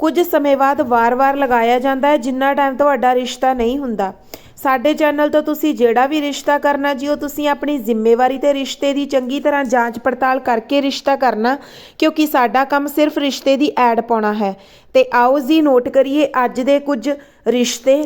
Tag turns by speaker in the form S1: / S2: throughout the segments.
S1: ਕੁਝ ਸਮੇਂ ਬਾਅਦ ਵਾਰ-ਵਾਰ ਲਗਾਇਆ ਜਾਂਦਾ ਹੈ, ਜਿੰਨਾ ਟਾਈਮ ਤੁਹਾਡਾ ਰਿਸ਼ਤਾ ਨਹੀਂ ਹੁੰਦਾ। ਸਾਡੇ ਚੈਨਲ ਤੋਂ ਤੁਸੀਂ ਜਿਹੜਾ ਵੀ ਰਿਸ਼ਤਾ ਕਰਨਾ ਜੀ, ਉਹ ਤੁਸੀਂ ਆਪਣੀ ਜ਼ਿੰਮੇਵਾਰੀ ਤੇ ਰਿਸ਼ਤੇ ਦੀ ਚੰਗੀ ਤਰ੍ਹਾਂ ਜਾਂਚ ਪੜਤਾਲ ਕਰਕੇ ਰਿਸ਼ਤਾ ਕਰਨਾ, ਕਿਉਂਕਿ ਸਾਡਾ ਕੰਮ ਸਿਰਫ ਰਿਸ਼ਤੇ ਦੀ ਐਡ ਪਾਉਣਾ ਹੈ। ਤੇ ਆਓ ਜੀ ਨੋਟ ਕਰੀਏ, ਅੱਜ ਦੇ ਕੁਝ ਰਿਸ਼ਤੇ,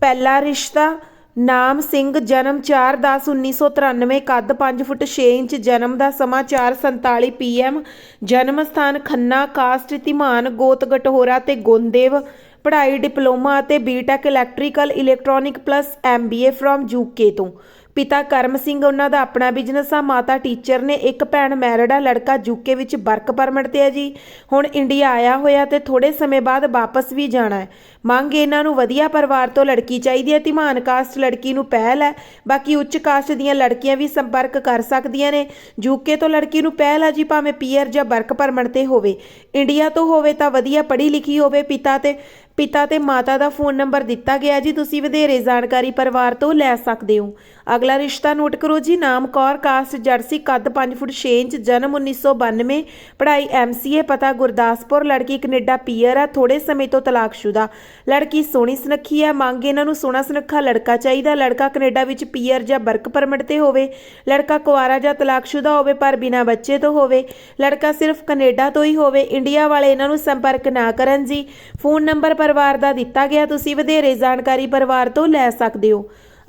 S1: ਪਹਿਲਾ ਰਿਸ਼ਤਾ ਨਾਮ ਸਿੰਘ, ਜਨਮ 4/10/1993 ਕੱਦ 5 ਫੁੱਟ 6 ਇੰਚ, ਜਨਮ ਦਾ ਸਮਾਂ 4:47 ਪੀਐਮ ਜਨਮ ਸਥਾਨ ਖੰਨਾ, ਕਾਸਟ, ਧੀਮਾਨ, ਗੋਤ ਗਟਹੋਰਾ ਤੇ ਗੋਂਦੇਵ, ਪੜ੍ਹਾਈ, ਡਿਪਲੋਮਾ ਅਤੇ BTech electrical electronic plus MBA from UK ਤੋਂ। ਪਿਤਾ ਕਰਮ ਸਿੰਘ, ਉਹਨਾਂ ਦਾ ਆਪਣਾ ਬਿਜ਼ਨਸ ਆ। ਮਾਤਾ ਟੀਚਰ ਨੇ ਇੱਕ ਭੈਣ ਮੈਰਿਡ ਆ ਲੜਕਾ ਯੂਕੇ ਵਿੱਚ ਵਰਕ ਪਰਮਿਟ ਤੇ ਆ ਜੀ। ਹੁਣ ਇੰਡੀਆ ਆਇਆ ਹੋਇਆ ਤੇ ਥੋੜੇ ਸਮੇਂ ਬਾਅਦ ਵਾਪਸ ਵੀ ਜਾਣਾ ਹੈ। ਮੰਗ ਇਹਨਾਂ ਨੂੰ ਵਧੀਆ ਪਰਿਵਾਰ ਤੋਂ ਲੜਕੀ ਚਾਹੀਦੀ ਹੈ। ਧੀਮਾਨ ਕਾਸਟ ਲੜਕੀ ਨੂੰ ਪਹਿਲ ਹੈ। ਬਾਕੀ ਉੱਚ ਕਾਸਟ ਦੀਆਂ ਲੜਕੀਆਂ ਵੀ ਸੰਪਰਕ ਕਰ ਸਕਦੀਆਂ ਨੇ। ਯੂਕੇ ਤੋਂ ਲੜਕੀ ਨੂੰ ਪਹਿਲ ਆ ਜੀ, ਭਾਵੇਂ ਪੀਅਰ ਜਾਂ ਵਰਕ ਪਰਮਿਟ ਤੇ ਹੋਵੇ। ਇੰਡੀਆ ਤੋਂ ਹੋਵੇ ਤਾਂ ਵਧੀਆ ਪੜ੍ਹੀ ਲਿਖੀ ਹੋਵੇ ਪਿਤਾ ਤੇ। ਪਿਤਾ ਤੇ ਮਾਤਾ ਦਾ ਫੋਨ ਨੰਬਰ ਦਿੱਤਾ ਗਿਆ ਜੀ, ਤੁਸੀਂ ਵਧੇਰੇ ਜਾਣਕਾਰੀ ਪਰਿਵਾਰ ਤੋਂ ਲੈ ਸਕਦੇ ਹੋ। ਅਗਲਾ ਰਿਸ਼ਤਾ ਨੋਟ ਕਰੋ ਜੀ, ਨਾਮ ਕੌਰ, ਕਾਸਟ ਜਰਸੀ, ਕੱਦ 5 ਫੁੱਟ 6 ਇੰਚ, ਜਨਮ 1992 ਪੜ੍ਹਾਈ ਐਮਸੀਏ ਪਤਾ ਗੁਰਦਾਸਪੁਰ, ਲੜਕੀ ਕੈਨੇਡਾ ਪੀਅਰ ਆ ਥੋੜੇ ਸਮੇਂ ਤੋਂ ਤਲਾਕਸ਼ੁਦਾ। ਲੜਕੀ ਸੋਹਣੀ ਸੁਨੱਖੀ ਆ, ਮੰਗ ਇਹਨਾਂ ਨੂੰ ਸੋਹਣਾ ਸੁਨੱਖਾ ਲੜਕਾ ਚਾਹੀਦਾ, ਲੜਕਾ ਕੈਨੇਡਾ ਵਿੱਚ ਪੀਅਰ ਜਾਂ ਵਰਕ ਪਰਮਿਟ ਤੇ ਹੋਵੇ। ਲੜਕਾ ਕੁਆਰਾ ਜਾਂ ਤਲਾਕਸ਼ੁਦਾ ਹੋਵੇ, ਪਰ ਬਿਨਾਂ ਬੱਚੇ ਤੋਂ ਹੋਵੇ। ਲੜਕਾ ਸਿਰਫ ਕੈਨੇਡਾ ਤੋਂ ਹੀ ਹੋਵੇ, ਇੰਡੀਆ ਵਾਲੇ ਇਹਨਾਂ ਨੂੰ ਸੰਪਰਕ ਨਾ ਕਰਨ ਜੀ। ਫੋਨ ਨੰਬਰ ਪਰ ਪਰਿਵਾਰ ਦਾ ਦਿੱਤਾ ਗਿਆ, ਤੁਸੀਂ ਵਧੇਰੇ ਜਾਣਕਾਰੀ ਪਰਿਵਾਰ ਤੋਂ ਲੈ ਸਕਦੇ ਹੋ।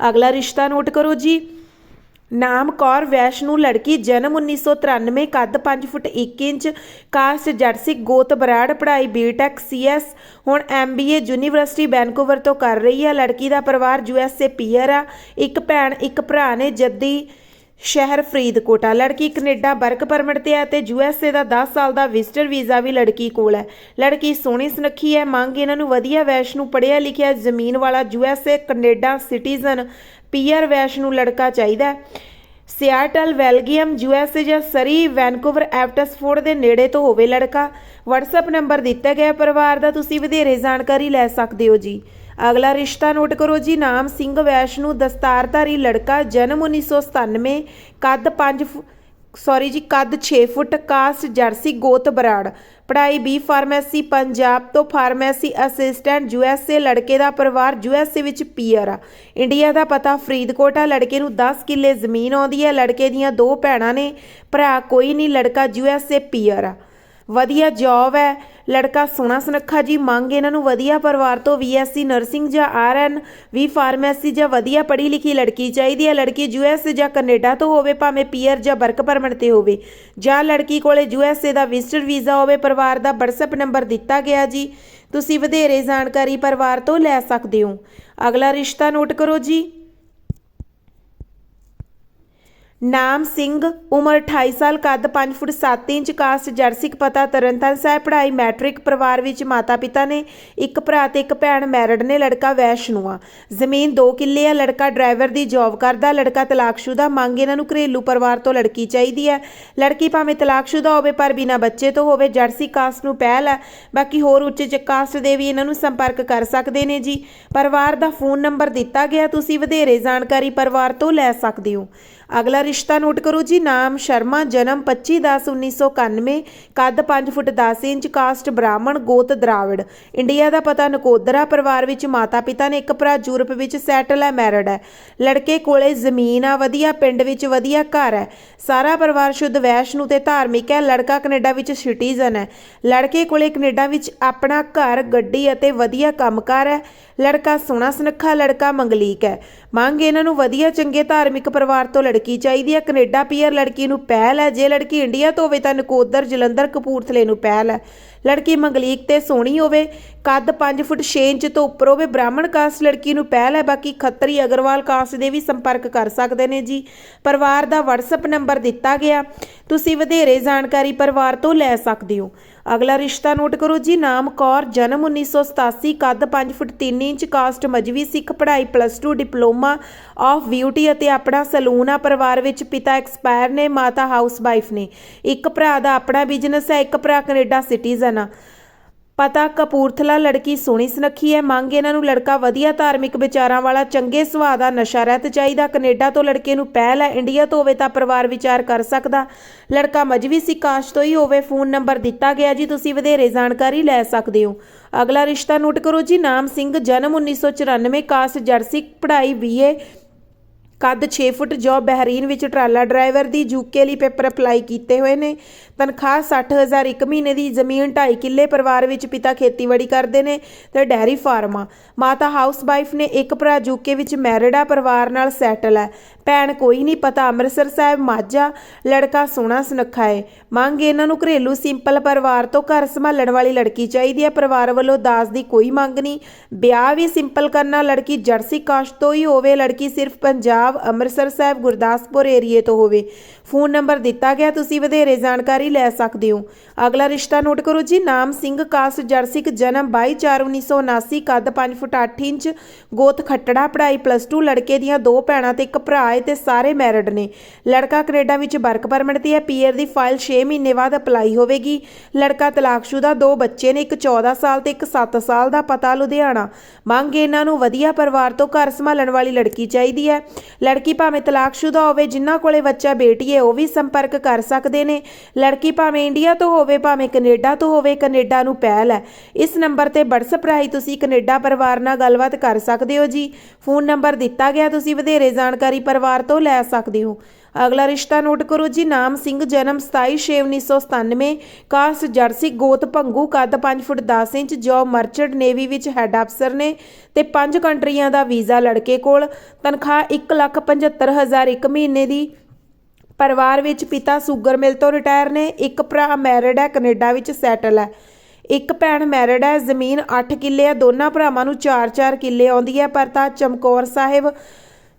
S1: ਅਗਲਾ ਰਿਸ਼ਤਾ ਨੋਟ ਕਰੋ ਜੀ। ਨਾਮ ਕੌਰ ਵੈਸ਼ਨੂ ਲੜਕੀ, ਜਨਮ 1993 ਕੱਦ 5 ਫੁੱਟ 1 ਇੰਚ, ਕਾਸਟ ਜਰਸੀ ਗੋਤ ਬਰਾੜ, ਪੜ੍ਹਾਈ ਬੀਟੈਕ ਸੀਐਸ ਹੁਣ ਐਮਬੀਏ ਯੂਨੀਵਰਸਿਟੀ ਵੈਨਕੂਵਰ ਤੋਂ ਕਰ ਰਹੀ ਹੈ। ਲੜਕੀ ਦਾ ਪਰਿਵਾਰ ਯੂਐਸਏ ਪੀਅਰ ਆ। ਇੱਕ ਭੈਣ, ਇੱਕ ਭਰਾ ਨੇ ਜੱਦੀ ਸ਼ਹਿਰ ਫਰੀਦਕੋਟ। ਆ ਲੜਕੀ ਕੈਨੇਡਾ ਵਰਕ ਪਰਮਿਟ ਤੇ ਹੈ ਤੇ ਯੂਐਸਏ ਦਾ 10 ਸਾਲ ਦਾ ਵਿਜ਼ਟਰ ਵੀਜ਼ਾ ਵੀ ਲੜਕੀ ਕੋਲ ਹੈ। ਲੜਕੀ ਸੋਹਣੀ ਸੁਨੱਖੀ ਹੈ, ਮੰਗ ਇਹਨਾਂ ਨੂੰ ਵਧੀਆ ਵੈਸ਼ ਨੂੰ ਪੜਿਆ ਲਿਖਿਆ ਜ਼ਮੀਨ ਵਾਲਾ ਯੂਐਸਏ ਕੈਨੇਡਾ ਸਿਟੀਜ਼ਨ, ਪੀਆਰ ਵੈਸ਼ ਨੂੰ ਲੜਕਾ ਚਾਹੀਦਾ ਹੈ। ਸਿਆਟਲ ਵੈਲਗੀਅਮ ਯੂਐਸਏ ਜਾਂ ਸਰੀ, ਵੈਨਕੂਵਰ ਐਪਟਸਫੋਰਡ ਦੇ ਨੇੜੇ ਤੋਂ ਹੋਵੇ ਲੜਕਾ। WhatsApp ਨੰਬਰ ਦਿੱਤਾ ਗਿਆ ਪਰਿਵਾਰ ਦਾ, ਤੁਸੀਂ ਵਧੇਰੇ ਜਾਣਕਾਰੀ ਲੈ ਸਕਦੇ ਹੋ ਜੀ। ਅਗਲਾ ਰਿਸ਼ਤਾ ਨੋਟ ਕਰੋ ਜੀ, ਨਾਮ ਸਿੰਘ ਵੈਸ਼ਨੂ, ਦਸਤਾਰਧਾਰੀ ਲੜਕਾ, ਜਨਮ 1997 ਕੱਦ 5 ਸੌਰੀ ਜੀ, ਕੱਦ 6 ਫੁੱਟ ਕਾਸਟ ਜਰਸੀ, ਗੋਤ ਬਰਾੜ। ਪੜ੍ਹਾਈ ਬੀ ਫਾਰਮੇਸੀ ਪੰਜਾਬ ਤੋਂ ਫਾਰਮੇਸੀ ਅਸਿਸਟੈਂਟ ਯੂਐਸਏ ਲੜਕੇ ਦਾ ਪਰਿਵਾਰ ਯੂਐਸਏ ਵਿੱਚ ਪੀਆਰ ਆ। ਇੰਡੀਆ ਦਾ ਪਤਾ ਫਰੀਦਕੋਟ ਆ, ਲੜਕੇ ਨੂੰ 10 ਕਿੱਲੇ ਜ਼ਮੀਨ ਆਉਂਦੀ ਹੈ, ਲੜਕੇ ਦੀਆਂ ਦੋ ਭੈਣਾਂ ਨੇ, ਭਰਾ ਕੋਈ ਨਹੀਂ, ਲੜਕਾ ਯੂਐਸਏ ਪੀਆਰ ਆ। ਵਧੀਆ ਜੌਬ ਹੈ। ਲੜਕਾ ਸੋਹਣਾ ਸੁਨੱਖਾ ਜੀ, ਮੰਗ ਇਹਨਾਂ ਨੂੰ ਵਧੀਆ ਪਰਿਵਾਰ ਤੋਂ ਵੀਐਸਸੀ ਨਰਸਿੰਗ ਜਾਂ ਆਰਐਨ ਵੀ ਫਾਰਮੇਸੀ ਜਾਂ ਵਧੀਆ ਪੜ੍ਹੀ ਲਿਖੀ ਲੜਕੀ ਚਾਹੀਦੀ ਹੈ। ਲੜਕੀ ਯੂਐਸ ਜਾਂ ਕੈਨੇਡਾ ਤੋਂ ਹੋਵੇ, ਭਾਵੇਂ ਪੀਆਰ ਜਾਂ ਵਰਕ ਪਰਮਿਟ ਤੇ ਹੋਵੇ। ਜਾਂ ਲੜਕੀ ਕੋਲੇ ਯੂਐਸਏ ਦਾ ਵਿਜ਼ਟਰ ਵੀਜ਼ਾ ਹੋਵੇ, ਪਰਿਵਾਰ ਦਾ WhatsApp ਨੰਬਰ ਦਿੱਤਾ ਗਿਆ ਜੀ। ਤੁਸੀਂ ਵਧੇਰੇ ਜਾਣਕਾਰੀ ਪਰਿਵਾਰ ਤੋਂ ਲੈ ਸਕਦੇ ਹੋ। ਅਗਲਾ ਰਿਸ਼ਤਾ ਨੋਟ ਕਰੋ ਜੀ। ਨਾਮ ਸਿੰਘ, ਉਮਰ 28 ਸਾਲ, ਕੱਦ 5 ਫੁੱਟ 7 ਇੰਚ, ਕਾਸਟ ਜਰਸਿਕ ਪਤਾ ਤਰਨਤਾਰਨ ਸਾਹਿਬ, ਪੜ੍ਹਾਈ ਮੈਟ੍ਰਿਕ ਪਰਿਵਾਰ ਵਿੱਚ ਮਾਤਾ ਪਿਤਾ ਨੇ, ਇੱਕ ਭਰਾ ਤੇ ਇੱਕ ਭੈਣ ਮੈਰਿਡ ਨੇ, ਲੜਕਾ ਵੈਸ਼ਨੂ ਆ। ਜ਼ਮੀਨ 2 ਕਿੱਲੇ ਆ, ਲੜਕਾ ਡਰਾਈਵਰ ਦੀ ਜੌਬ ਕਰਦਾ, ਲੜਕਾ ਤਲਾਕਸ਼ੁਦਾ, ਮੰਗ ਇਹਨਾਂ ਨੂੰ ਘਰੇਲੂ ਪਰਿਵਾਰ ਤੋਂ ਲੜਕੀ ਚਾਹੀਦੀ ਹੈ ਲੜਕੀ ਭਾਵੇਂ ਤਲਾਕਸ਼ੁਦਾ ਹੋਵੇ, ਪਰ ਬਿਨਾਂ ਬੱਚੇ ਤੋਂ ਹੋਵੇ, ਜਰਸੀ ਕਾਸਟ ਨੂੰ ਪਹਿਲ ਹੈ ਬਾਕੀ ਹੋਰ ਉੱਚੇ ਚ ਕਾਸਟ ਦੇ ਵੀ ਇਹਨਾਂ ਨੂੰ ਸੰਪਰਕ ਕਰ ਸਕਦੇ ਨੇ ਜੀ। ਪਰਿਵਾਰ ਦਾ ਫੋਨ ਨੰਬਰ ਦਿੱਤਾ ਗਿਆ, ਤੁਸੀਂ ਵਧੇਰੇ ਜਾਣਕਾਰੀ ਪਰਿਵਾਰ ਤੋਂ ਲੈ ਸਕਦੇ ਹੋ। ਅਗਲਾ ਰਿਸ਼ਤਾ ਨੋਟ ਕਰੋ ਜੀ, ਨਾਮ ਸ਼ਰਮਾ, ਜਨਮ 25/10/1991 ਕੱਦ 5 ਫੁੱਟ 10 ਇੰਚ, ਕਾਸਟ ਬ੍ਰਾਹਮਣ, ਗੋਤ ਦਰਾਵੜ। ਇੰਡੀਆ ਦਾ ਪਤਾ ਨਕੋਦਰਾ ਪਰਿਵਾਰ ਵਿੱਚ ਮਾਤਾ ਪਿਤਾ ਨੇ ਇੱਕ ਭਰਾ, ਯੂਰਪ ਵਿੱਚ ਸੈਟਲ ਹੈ, ਮੈਰਿਡ ਹੈ। ਲੜਕੇ ਕੋਲੇ ਜ਼ਮੀਨ ਆ, ਵਧੀਆ ਪਿੰਡ ਵਿੱਚ ਵਧੀਆ ਘਰ ਹੈ। ਸਾਰਾ ਪਰਿਵਾਰ ਸ਼ੁੱਧ ਵੈਸ਼ਨੂ ਤੇ ਧਾਰਮਿਕ ਹੈ, ਲੜਕਾ ਕੈਨੇਡਾ ਵਿੱਚ ਸਿਟੀਜ਼ਨ ਹੈ। ਲੜਕੇ ਕੋਲੇ ਕੈਨੇਡਾ ਵਿੱਚ ਆਪਣਾ ਘਰ, ਗੱਡੀ ਅਤੇ ਵਧੀਆ ਕੰਮਕਾਰ ਹੈ। ਲੜਕਾ ਸੋਹਣਾ ਸੁਨੱਖਾ ਲੜਕਾ ਮੰਗਲੀਕ ਹੈ। ਮੰਗ ਇਹਨਾਂ ਨੂੰ ਵਧੀਆ ਚੰਗੇ ਧਾਰਮਿਕ ਪਰਿਵਾਰ ਤੋਂ ਲੜਕੀ ਚਾਹੀਦੀ ਹੈ। ਕੈਨੇਡਾ ਪੀਅਰ ਲੜਕੀ ਨੂੰ ਪਹਿਲ ਹੈ। ਜੇ ਲੜਕੀ ਇੰਡੀਆ ਤੋਂ ਹੋਵੇ ਤਾਂ ਨਕੋਦਰ ਜਲੰਧਰ ਕਪੂਰਥਲੇ ਨੂੰ ਪਹਿਲ ਹੈ। ਲੜਕੀ ਮੰਗਲੀਕ ਤੇ ਸੋਹਣੀ ਹੋਵੇ। ਕੱਦ 5 ਫੁੱਟ 6 ਇੰਚ ਤੋਂ ਉੱਪਰ ਹੋਵੇ। ਬ੍ਰਾਹਮਣ ਕਾਸਟ ਲੜਕੀ ਨੂੰ ਪਹਿਲ ਹੈ। ਬਾਕੀ ਖੱਤਰੀ ਅਗਰਵਾਲ ਕਾਸਟ ਦੇ ਵੀ ਸੰਪਰਕ ਕਰ ਸਕਦੇ ਨੇ ਜੀ। ਪਰਿਵਾਰ ਦਾ WhatsApp ਨੰਬਰ ਦਿੱਤਾ ਗਿਆ। ਤੁਸੀਂ ਵਧੇਰੇ ਜਾਣਕਾਰੀ ਪਰਿਵਾਰ ਤੋਂ ਲੈ ਸਕਦੇ ਹੋ। ਅਗਲਾ ਰਿਸ਼ਤਾ ਨੋਟ ਕਰੋ ਜੀ। ਨਾਮ ਕੌਰ, ਜਨਮ 1987 ਕੱਦ 5 ਫੁੱਟ 3 ਇੰਚ, ਕਾਸਟ ਮਜਵੀ ਸਿੱਖ, ਪੜ੍ਹਾਈ ਪਲੱਸ 2 ਡਿਪਲੋਮਾ ਆਫ ਬਿਊਟੀ ਅਤੇ ਆਪਣਾ ਸਲੂਨ ਆ। ਪਰਿਵਾਰ ਵਿੱਚ ਪਿਤਾ ਐਕਸਪਾਇਰ ਨੇ, ਮਾਤਾ ਹਾਊਸ ਵਾਈਫ ਨੇ। ਇੱਕ ਭਰਾ ਦਾ ਆਪਣਾ ਬਿਜ਼ਨਸ ਹੈ। ਇੱਕ ਭਰਾ ਕੈਨੇਡਾ ਸਿਟੀਜ਼ਨ ਆ ਪਤਾ, ਕਪੂਰਥਲਾ ਲੜਕੀ ਸੋਹਣੀ ਸੁਨੱਖੀ ਹੈ, ਮੰਗ ਇਹਨਾਂ ਨੂੰ ਲੜਕਾ ਵਧੀਆ ਧਾਰਮਿਕ ਵਿਚਾਰਾਂ ਵਾਲਾ, ਚੰਗੇ ਸੁਭਾਅ ਦਾ ਨਸ਼ਾ ਰਹਿਤ ਚਾਹੀਦਾ, ਕੈਨੇਡਾ ਤੋਂ ਲੜਕੇ ਨੂੰ ਪਹਿਲ ਹੈ, ਇੰਡੀਆ ਤੋਂ ਹੋਵੇ ਤਾਂ ਪਰਿਵਾਰ ਵਿਚਾਰ ਕਰ ਸਕਦਾ। ਲੜਕਾ ਮਜਵੀ ਸੀ, ਕਾਸ਼ ਤੋਂ ਹੀ ਹੋਵੇ, ਫੋਨ ਨੰਬਰ ਦਿੱਤਾ ਗਿਆ ਜੀ, ਤੁਸੀਂ ਵਧੇਰੇ ਜਾਣਕਾਰੀ ਲੈ ਸਕਦੇ ਹੋ। ਅਗਲਾ ਰਿਸ਼ਤਾ ਨੋਟ ਕਰੋ ਜੀ, ਨਾਮ ਸਿੰਘ, ਜਨਮ 1994 ਕਾਸਟ ਜਰਸੀ, ਪੜ੍ਹਾਈ ਬੀਏ ਕੱਦ 6 ਫੁੱਟ ਜੋਬ ਬਹਿਰੀਨ ਵਿੱਚ ਟਰਾਲਾ ਡਰਾਈਵਰ ਦੀ ਯੂਕੇ ਲਈ ਪੇਪਰ ਅਪਲਾਈ ਕੀਤੇ ਹੋਏ ਨੇ। ਤਨਖਾਹ 60000 ਇੱਕ ਮਹੀਨੇ ਦੀ, ਜ਼ਮੀਨ 2.5 ਕਿੱਲੇ ਪਰਿਵਾਰ ਵਿੱਚ ਪਿਤਾ ਖੇਤੀਬਾੜੀ ਕਰਦੇ ਨੇ ਤੇ ਡੈਰੀ ਫਾਰਮ ਮਾਤਾ ਹਾਊਸਵਾਈਫ ਨੇ ਇੱਕ ਭਰਾ ਯੂਕੇ ਵਿੱਚ ਮੈਰਿਡ ਆ, ਪਰਿਵਾਰ ਨਾਲ ਸੈਟਲ ਹੈ ਭੈਣ ਕੋਈ ਨਹੀਂ, ਪਤਾ ਅੰਮ੍ਰਿਤਸਰ ਸਾਹਿਬ ਮਾਝਾ ਲੜਕਾ ਸੋਹਣਾ ਸੁਨੱਖਾ ਹੈ ਮੰਗ ਇਹਨਾਂ ਨੂੰ ਘਰੇਲੂ ਸਿੰਪਲ ਪਰਿਵਾਰ ਤੋਂ ਘਰ ਸੰਭਾਲਣ ਵਾਲੀ ਲੜਕੀ ਚਾਹੀਦੀ ਹੈ ਪਰਿਵਾਰ ਵੱਲੋਂ ਦਾਜ ਦੀ ਕੋਈ ਮੰਗ ਨਹੀਂ। ਵਿਆਹ ਵੀ ਸਿੰਪਲ ਕਰਨਾ, ਲੜਕੀ ਜਰਸੀ ਕਾਸਟ ਤੋਂ ਹੀ ਹੋਵੇ, ਲੜਕੀ ਸਿਰਫ ਪੰਜਾਬ ਅੰਮ੍ਰਿਤਸਰ ਸਾਹਿਬ ਗੁਰਦਾਸਪੁਰ ਏਰੀਏ ਤੋਂ ਹੋਵੇ। ਫੋਨ ਨੰਬਰ ਦਿੱਤਾ ਗਿਆ, ਤੁਸੀਂ ਵਧੇਰੇ ਜਾਣਕਾਰੀ ਲੈ ਸਕਦੇ ਹੋ। ਅਗਲਾ ਰਿਸ਼ਤਾ ਨੋਟ ਕਰੋ ਜੀ, ਨਾਮ ਸਿੰਘ ਕਾਸ ਜਰਸਿਕ ਜਨਮ 22/4/1979 ਕੱਦ 5 ਫੁੱਟ 8 ਇੰਚ, ਗੋਤ ਖੱਟੜਾ, ਪੜ੍ਹਾਈ ਪਲੱਸ 2 ਲੜਕੇ ਦੀਆਂ ਦੋ ਭੈਣਾਂ ਤੇ ਇੱਕ ਭਰਾ ਹੈ ਤੇ ਸਾਰੇ ਮੈਰਿਡ ਨੇ। ਲੜਕਾ ਕੈਨੇਡਾ ਵਿੱਚ ਵਰਕ ਪਰਮਿਟ ਤੇ ਹੈ ਪੀਆਰ ਦੀ ਫਾਈਲ 6 ਮਹੀਨੇ ਬਾਅਦ ਅਪਲਾਈ ਹੋਵੇਗੀ। ਲੜਕਾ ਤਲਾਕਸ਼ੁਦਾ ਦੋ ਬੱਚੇ ਨੇ, ਇੱਕ 14 ਸਾਲ ਤੇ ਇੱਕ 7 ਸਾਲ ਦਾ ਪਤਾ ਲੁਧਿਆਣਾ। ਮੰਗ ਇਹਨਾਂ ਨੂੰ ਵਧੀਆ ਪਰਿਵਾਰ ਤੋਂ ਘਰ ਸੰਭਾਲਣ ਵਾਲੀ ਲੜਕੀ ਚਾਹੀਦੀ ਹੈ। ਲੜਕੀ ਭਾਵੇਂ ਤਲਾਕਸ਼ੁਦਾ ਹੋਵੇ, ਜਿਨ੍ਹਾਂ ਕੋਲੇ ਬੱਚਾ, ਬੇਟੀ ਹੈ ਉਹ ਵੀ ਸੰਪਰਕ ਕਰ ਸਕਦੇ ਨੇ। ਲੜਕੀ ਭਾਵੇਂ ਇੰਡੀਆ ਤੋਂ ਹੋਵੇ ਭਾਵੇਂ ਕੈਨੇਡਾ ਤੋਂ ਹੋਵੇ ਕੈਨੇਡਾ ਨੂੰ ਪਹਿਲ ਹੈ। ਇਸ ਨੰਬਰ ਤੇ WhatsApp ਰਾਹੀਂ ਤੁਸੀਂ ਕੈਨੇਡਾ ਪਰਿਵਾਰ ਨਾਲ ਗੱਲਬਾਤ ਕਰ ਸਕਦੇ ਹੋ ਜੀ। ਫੋਨ ਨੰਬਰ ਦਿੱਤਾ ਗਿਆ ਤੁਸੀਂ ਵਧੇਰੇ ਜਾਣਕਾਰੀ ਪਰਿਵਾਰ ਤੋਂ ਲੈ ਸਕਦੇ ਹੋ। ਅਗਲਾ ਰਿਸ਼ਤਾ ਨੋਟ ਕਰੋ ਜੀ ਨਾਮ ਸਿੰਘ ਜਨਮ 27/6/1997 ਕਾਸਟ ਜਰਸੀ ਗੋਤ ਭੰਗੂ ਕੱਦ 5 foot 10 inch job merchant navy ਵਿੱਚ ਹੈੱਡ ਅਫਸਰ ਨੇ ਤੇ ਪੰਜ ਕੰਟਰੀਆਂ ਦਾ ਵੀਜ਼ਾ ਲੜਕੇ ਕੋਲ। ਤਨਖਾਹ 1,75,000 ਇੱਕ ਮਹੀਨੇ ਦੀ ਪਰਿਵਾਰ ਵਿੱਚ ਪਿਤਾ ਸ਼ੂਗਰ ਮਿਲ ਤੋਂ ਰਿਟਾਇਰ ਨੇ, ਇੱਕ ਭਰਾ ਮੈਰਿਡ ਹੈ, ਕੈਨੇਡਾ ਵਿੱਚ ਸੈਟਲ ਹੈ। ਇੱਕ ਭੈਣ ਮੈਰਿਡ ਹੈ, ਜ਼ਮੀਨ 8 ਕਿੱਲੇ ਹੈ, ਦੋਨਾਂ ਭਰਾਵਾਂ ਨੂੰ 4-4 ਕਿੱਲੇ ਆਉਂਦੀ ਹੈ, ਪਰ ਤਾਂ ਚਮਕੌਰ ਸਾਹਿਬ,